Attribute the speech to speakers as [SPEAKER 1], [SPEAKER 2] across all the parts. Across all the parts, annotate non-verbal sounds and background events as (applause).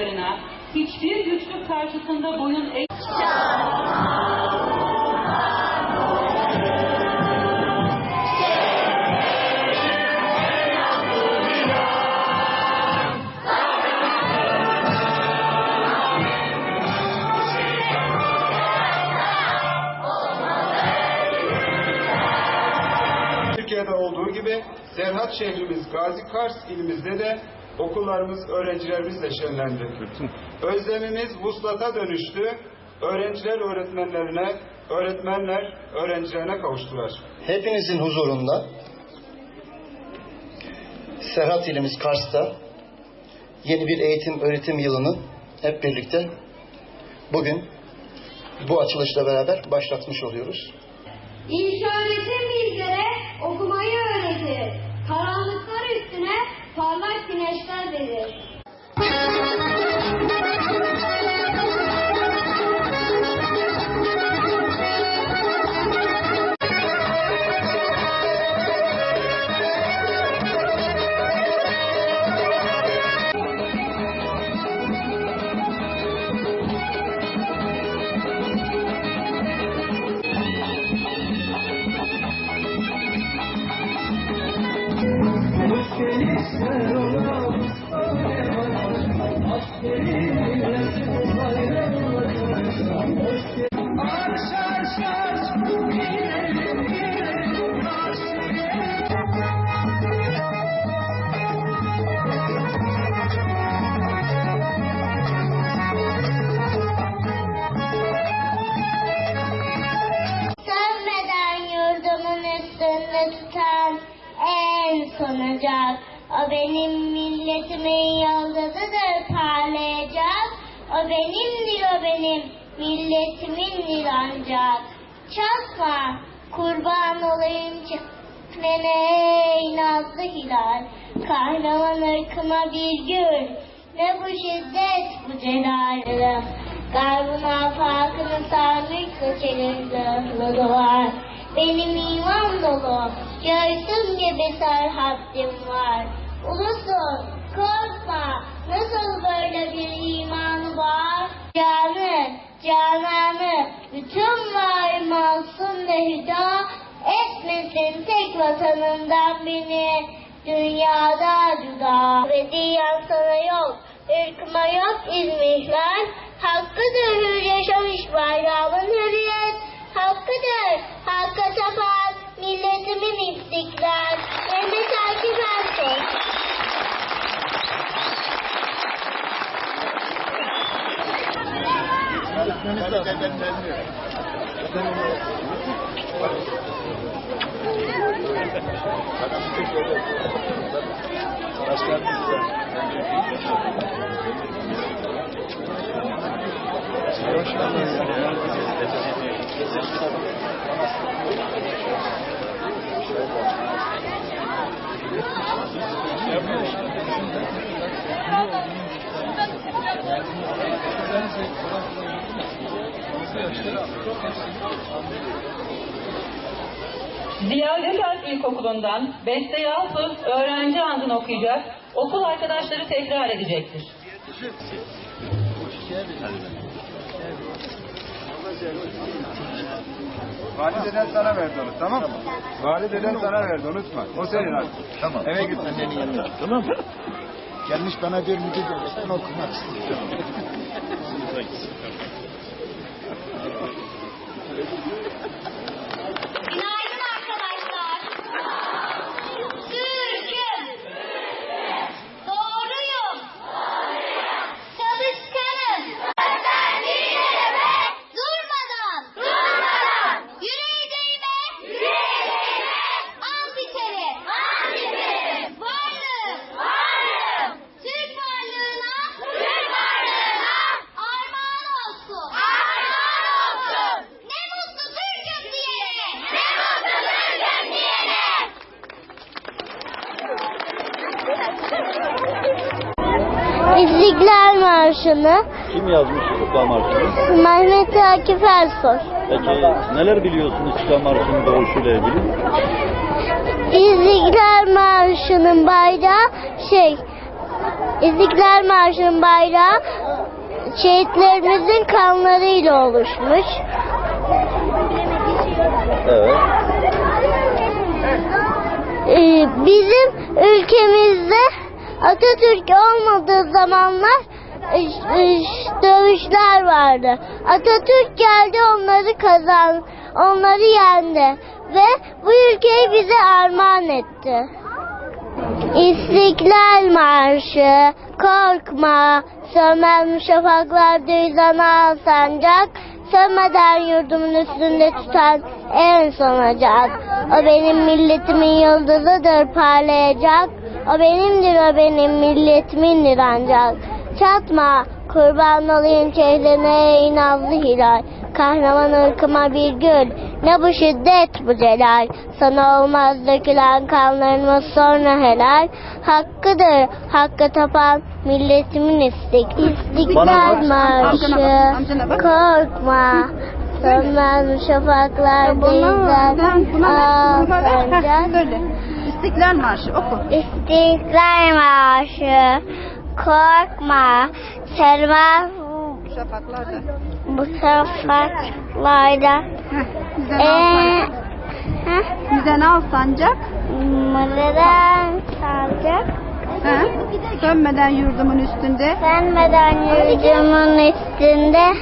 [SPEAKER 1] çocuklarına hiçbir güçlük karşısında boyun eğ...
[SPEAKER 2] Türkiye'de olduğu gibi Serhat şehrimiz Gazi Kars ilimizde de okullarımız öğrencilerimizle şenlendi. Özlemimiz vuslata dönüştü. Öğrenciler öğretmenlerine, öğretmenler öğrencilerine kavuştular.
[SPEAKER 3] Hepinizin huzurunda Serhat ilimiz Kars'ta yeni bir eğitim öğretim yılını hep birlikte bugün bu açılışla beraber başlatmış oluyoruz.
[SPEAKER 4] İlk öğretim bizlere okumayı öğretir. Üstüne parlak güneşler verir. En sonacak. O benim milletimin yıldızıdır parlayacak. O benim diyor benim milletimin ancak. Çatma kurban olayım çıkmene ey nazlı hilal. Kahraman ırkıma bir gün. Ne bu şiddet bu celalım. Garbın afakını sarmış çelim zırhlı duvar. Benim iman dolu, göğsüm gibi serhattim var. Ulusun, korkma, nasıl böyle bir imanı var? Canı, cananı, bütün var masum ve hüda, etmesin tek vatanından beni, dünyada cüda. Ebediyen sana yok, ırkıma yok izmihler, hakkıdır hür yaşamış bayrağımın Gitmemiz lazım. Thank you.
[SPEAKER 1] Ziya Gökalp İlkokulu'ndan Beste Yalçın öğrenci andını okuyacak, okul arkadaşları tekrar edecektir.
[SPEAKER 2] Valideden sana verdi onu tamam mı? Valideden sana verdi unutma. O senin artık.
[SPEAKER 3] Tamam.
[SPEAKER 2] Eve git.
[SPEAKER 3] Annenin yanına. Tamam mı? Gelmiş bana bir müdür ben okumak istiyorum. (laughs)
[SPEAKER 4] ハハハハ! Marşı'nı
[SPEAKER 5] Kim yazmış İstiklal Marşı'nı?
[SPEAKER 4] Mehmet Akif Ersoy.
[SPEAKER 5] Peki neler biliyorsunuz İstiklal Marşı'nın doğuşuyla ilgili?
[SPEAKER 4] İstiklal Marşı'nın bayrağı şey İstiklal Marşı'nın bayrağı şehitlerimizin kanlarıyla oluşmuş.
[SPEAKER 5] Evet.
[SPEAKER 4] Ee, bizim ülkemizde Atatürk olmadığı zamanlar dövüşler vardı. Atatürk geldi onları kazan, onları yendi ve bu ülkeyi bize armağan etti. İstiklal Marşı, korkma, sönmez şafaklarda yüzen al sancak, sönmeden yurdumun üstünde tutan en son ocak. O benim milletimin yıldızıdır parlayacak, o benimdir o benim milletimindir ancak. Çatma, kurban olayım çehrene ey nazlı hilal. Kahraman ırkıma bir gül, ne bu şiddet bu celal. Sana olmaz dökülen kanlarımız sonra helal. Hakkıdır, hakkı tapan milletimin istik. İstiklal marşı, korkma. Sönmez şafaklar denizden.
[SPEAKER 6] Söyle. İstiklal Marşı oku.
[SPEAKER 4] İstiklal marşı, korkma. Sönmez
[SPEAKER 6] Şafaklarda.
[SPEAKER 4] bu şafaklarda.
[SPEAKER 6] Yüzen
[SPEAKER 4] Ee, heh,
[SPEAKER 6] Yüzen al sancak.
[SPEAKER 4] Mırıdan sancak.
[SPEAKER 6] Sönmeden yurdumun üstünde.
[SPEAKER 4] Sönmeden yurdumun üstünde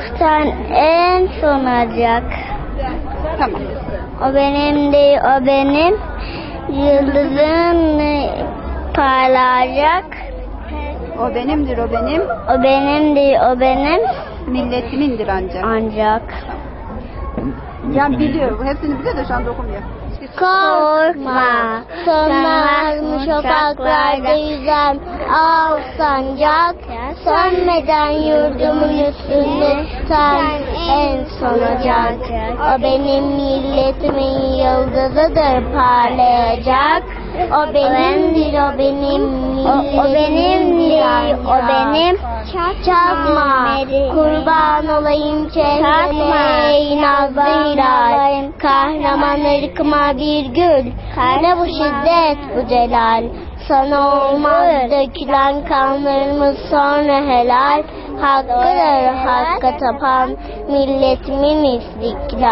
[SPEAKER 4] tutan en son olacak.
[SPEAKER 6] Tamam.
[SPEAKER 4] O benim değil, o benim. Yıldızın parlayacak.
[SPEAKER 6] O benimdir o benim.
[SPEAKER 4] O benim değil, o benim.
[SPEAKER 6] Milletimindir ancak.
[SPEAKER 4] Ancak
[SPEAKER 6] Yani biliyor. Hepsini biliyor da şu anda okumuyor.
[SPEAKER 4] korkma. Sönmez şafaklarda yüzen al sancak. Sönmeden yurdumun üstünde tutan en son ocak. O benim milletimin yıldızıdır parlayacak. O benimdir, o benim o, o benimdir, o benim. Çatma, kurban olayım çehrene, ey nazlı hilal. Kahraman ırkıma bir gül, ne bu şiddet bu celal. Sana olmaz dökülen kanlarımız sonra helal. Hakkıdır hakka tapan milletimin istiklal.